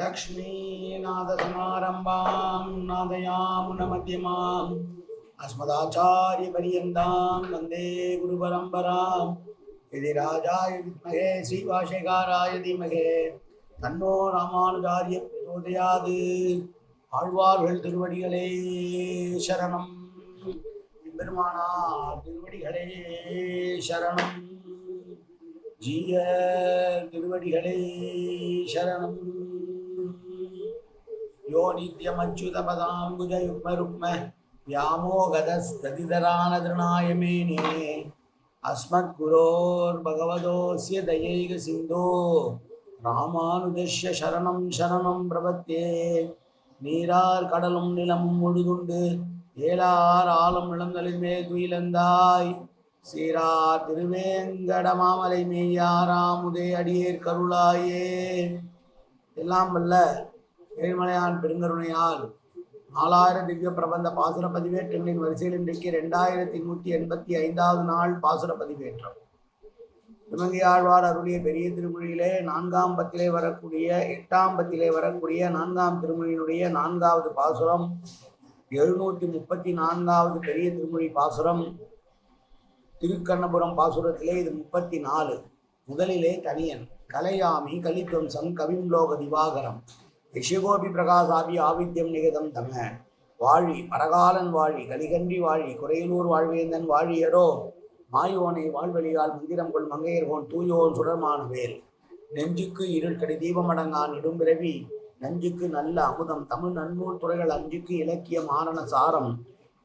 लक्ष्मीनाथसमारम्भां नादयामुनमध्यमाम् अस्मदाचार्यपर्यन्तां वन्दे गुरुपरम्परां यदि राजाय विद्महे श्रीभाष्यकाराय धीमहे தன்னோ ராமானுஜாரிய பிரச்சோதயாது ஆழ்வார்கள் திருவடிகளே சரணம் பெருமானார் திருவடிகளே சரணம் ஜீய திருவடிகளே சரணம் யோ நித்யமச்சுதபதாம்புஜயுக்மருக்ம व्यामोगदस्तदितरानदृणायमेने अस्मद्गुरोर्भगवतोऽस्य दयैक सिन्धो ராமானுஜஸ்ய சரணம் சரணம் பிரபத்தே நீரார் கடலும் நிலமும் முழுதுண்டு ஏலார் ஆலம் இளந்தலின் மேல் துயிலந்தாய் சீரார் திருவேங்கடமாமலை மெய்யாராமுதே அடியேர் கருளாயே எல்லாம் வல்ல ஏழ்மலையான் பெருங்கருணையால் நாலாயிரம் திவ்ய பிரபந்த பாசுர பதிவேற்றங்களின் வரிசையில் இன்றைக்கு ரெண்டாயிரத்தி நூற்றி எண்பத்தி ஐந்தாவது நாள் பாசுர பதிவேற்றம். திருமங்கையாழ்வார் அருளிய பெரிய திருமொழியிலே நான்காம் பத்திலே வரக்கூடிய எட்டாம் பத்திலே வரக்கூடிய நான்காம் திருமொழியினுடைய நான்காவது பாசுரம் எழுநூற்றி முப்பத்தி நான்காவது பெரிய திருமொழி பாசுரம் திருக்கண்ணபுரம் பாசுரத்திலே இது முப்பத்தி நாலு. முதலிலே தனியன் கலையாமி கலித்வம்சம் கவிம்லோக திவாகரம். யசிகோபி பிரகாசாபி ஆவித்யம் நிகதம் தம. வாழி பரகாலன் வாழி கலிகன்றி வாழி குறையலூர் வாழ்வேந்தன் வாழியரோ மாயோனை வாழ்வழியால் மந்திரம் கொள் மங்கையர்கோன் தூயோன் சுடர்மான வேல். நெஞ்சுக்கு இருள்கடி தீபமடங்கான் இடும்பிறவி நஞ்சுக்கு நல்ல அமுதம் தமிழ் நன்னூல் துறைகள் அஞ்சுக்கு இலக்கிய மாரண சாரம்.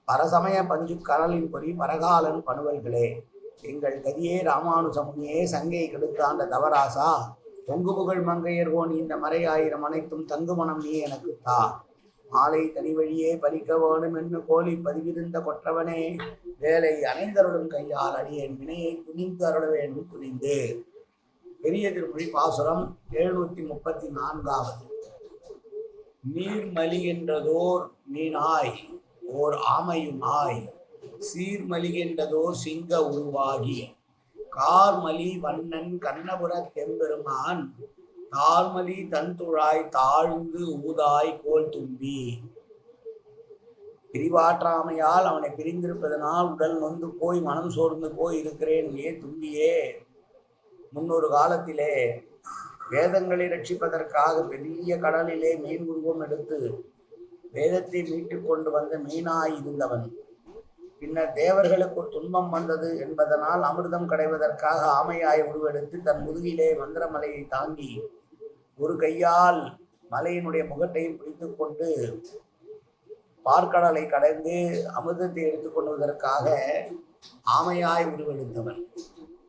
பரசமய பஞ்சு கரலின் பொறி பரகாலன் பணுவல்களே. எங்கள் கதியே ராமானுசமுனியே சங்கை கெடுத்தாண்ட தவராசா. பொங்கு புகழ் மங்கையர்கோன் இந்த மறையாயிரம் அனைத்தும் தங்குமணம் நீ எனக்கு தா. மாலை தனி வழியே பறிக்க வேணும் என்று கோலி பதிவிருந்த கொற்றவனே வேலை அணைந்தருளும் கையால் அடியேன் வினையை துணிந்து அருள வேண்டும் துணிந்து பெரிய திருமொழி பாசுரம் எழுநூத்தி முப்பத்தி நான்காவது. நீர்மலிகின்றதோர் மீனாய் ஓர் ஆமையுமாய். சீர்மலிகின்றதோர் சிங்க உருவாகி. கார்மலி வண்ணன் கண்ணபுர தெம்பெருமான் தார்மலி தன்துழாய் தாழ்ந்து ஊதாய் கோல் தும்பி. பிரிவாற்றாமையால் அவனை பிரிந்திருப்பதனால் உடல் நொந்து போய் மனம் சோர்ந்து போய் இருக்கிறேன் ஏ தும்பியே. முன்னொரு காலத்திலே வேதங்களை ரட்சிப்பதற்காக பெரிய கடலிலே மீன் உருவம் எடுத்து வேதத்தை மீட்டு கொண்டு வந்த மீனாய் இருந்தவன். பின்னர் தேவர்களுக்கு ஒரு துன்பம் வந்தது என்பதனால் அமிர்தம் கடைவதற்காக ஆமையாய் உருவெடுத்து தன் முதுகிலே மந்திரமலையை தாங்கி ஒரு கையால் மலையினுடைய முகட்டையும் பிடித்து கொண்டு பார்க்கடலை கடந்து அமிர்தத்தை எடுத்துக்கொள்வதற்காக ஆமையாய் உருவெடுத்தவன்.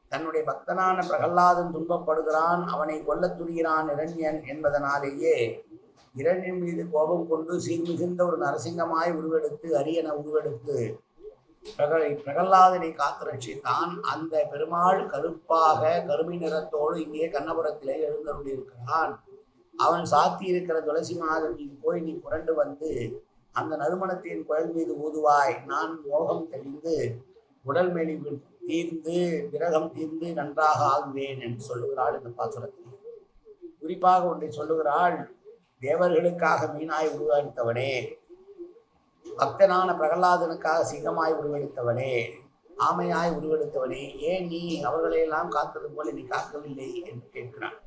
தன்னுடைய பக்தனான பிரகல்லாதன் துன்பப்படுகிறான் அவனை கொல்லத் துணிகிறான் இரண்யன் என்பதனாலேயே இரண்யன் மீது கோபம் கொண்டு சீர்மிகுந்த ஒரு நரசிங்கமாய் உருவெடுத்து அரியன உருவெடுத்து பிரக பிரகல்லாதனை காத்து ரட்சித்தான். அந்த பெருமாள் கருப்பாக கருமை நிறத்தோடு இங்கே கண்ணபுரத்திலே எழுந்தருளியிருக்கிறான். அவன் சாத்தி இருக்கிற துளசி மாதம் நீ போய் நீ புரண்டு வந்து அந்த நறுமணத்தின் குழல் மீது ஊதுவாய். நான் மோகம் தெளிந்து உடல் மெலிவு தீர்ந்து விரகம் தீர்ந்து நன்றாக ஆகுவேன் என்று சொல்லுகிறாள் இந்த பாசுரத்தில். குறிப்பாக ஒன்றை சொல்லுகிறாள் தேவர்களுக்காக மீனாய் உருவாக்கித்தவனே பக்தனான பிரகலாதனுக்காக சிங்கமாய் உருவெடுத்தவனே ஆமையாய் உருவெடுத்தவனே ஏன் நீ அவர்களையெல்லாம் காத்தது போல நீ காக்கவில்லை என்று கேட்கிறான்.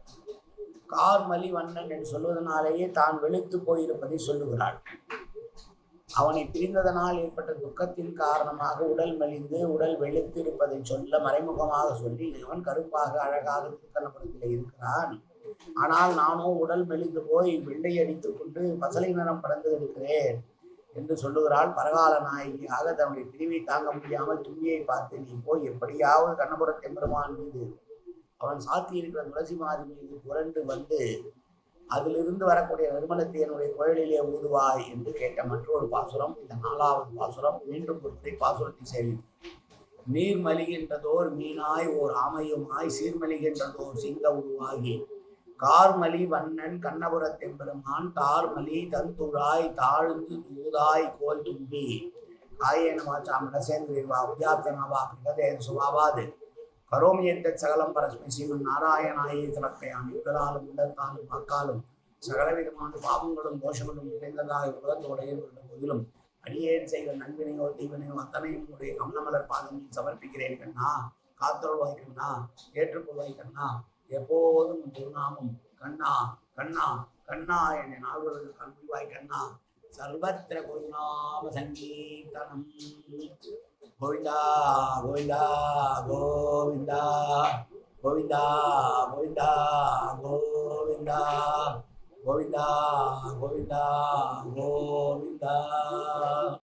கார்மலி வண்ணன் என்று சொல்வதனாலேயே தான் வெளுத்து போயிருப்பதை சொல்லுகிறாள். அவனை பிரிந்ததனால் ஏற்பட்ட துக்கத்தின் காரணமாக உடல் மெலிந்து உடல் வெளுத்து இருப்பதை சொல்ல மறைமுகமாக சொல்லி இவன் கருப்பாக அழகாக திருக்கண்ணபுரத்தில் இருக்கிறான். ஆனால் நானோ உடல் மெலிந்து போய் வெள்ளை அடித்துக் கொண்டு பசலை நிறம் பறந்து இருக்கிறேன் என்று சொல்லுகிறாள். பரகால நாயகியாக தன்னுடைய பிரிவை தாங்க முடியாமல் தும்பியை பார்த்து நீ போய் எப்படியாவது கண்ணபுரத் எம்பெருமான் மீது அவன் சாத்தி இருக்கிற துளசி மாதி மீது புரண்டு வந்து அதிலிருந்து வரக்கூடிய நிர்மலத்தை என்னுடைய குழலிலே ஊதுவாய் என்று கேட்ட மற்றொரு பாசுரம் இந்த நாலாவது பாசுரம். மீண்டும் ஒருமுறை பாசுரத்தை சேவித்து நீர் மலிகின்றதோர் மீனாய் ஓர் ஆமையுமாய் சீர்மலிகின்றதோர் சிங்க உருவாகி கார்மலி வண்ணன் கண்ணபுரத்தெம்பெருமான் தார்மலி தந்துழாய் தாழ்ந்து தூதாய் கோல் தும்பி. காயேன வாச்சா? மனசேந்திரிவா உத்யாப்தனவா பிரகதேன் சுபாவாது. கரோமியத்த சகலம் பரஸ்மை சிவன் நாராயணாயே திறக்கையாமி உடலாலும் உள்ளத்தாலும் வாக்காலும் சகலவிதமான பாவங்களும் தோஷங்களும் நிறைந்ததாக உலகத்தோடைய போதிலும் அடியேன் செய்த நன்வினையோ தீவினையோ அத்தனையும் உடைய கமலமலர் பாதங்களில் சமர்ப்பிக்கிறேன் கண்ணா. காத்தருள்வாய் கண்ணா ஏற்றுக்கொள்வாய் கண்ணா எப்போதும் திருநாமம் கண்ணா கண்ணா கண்ணா என்னை நால்வர்கள் கல்விவாய் கண்ணா. சர்வத்திர கோவிநாம சங்கீர்த்தனம். கோவிந்தா கோவிந்தா கோவிந்தா கோவிந்தா கோவிந்தா கோவிந்தா கோவிந்தா கோவிந்தா கோவிந்தா.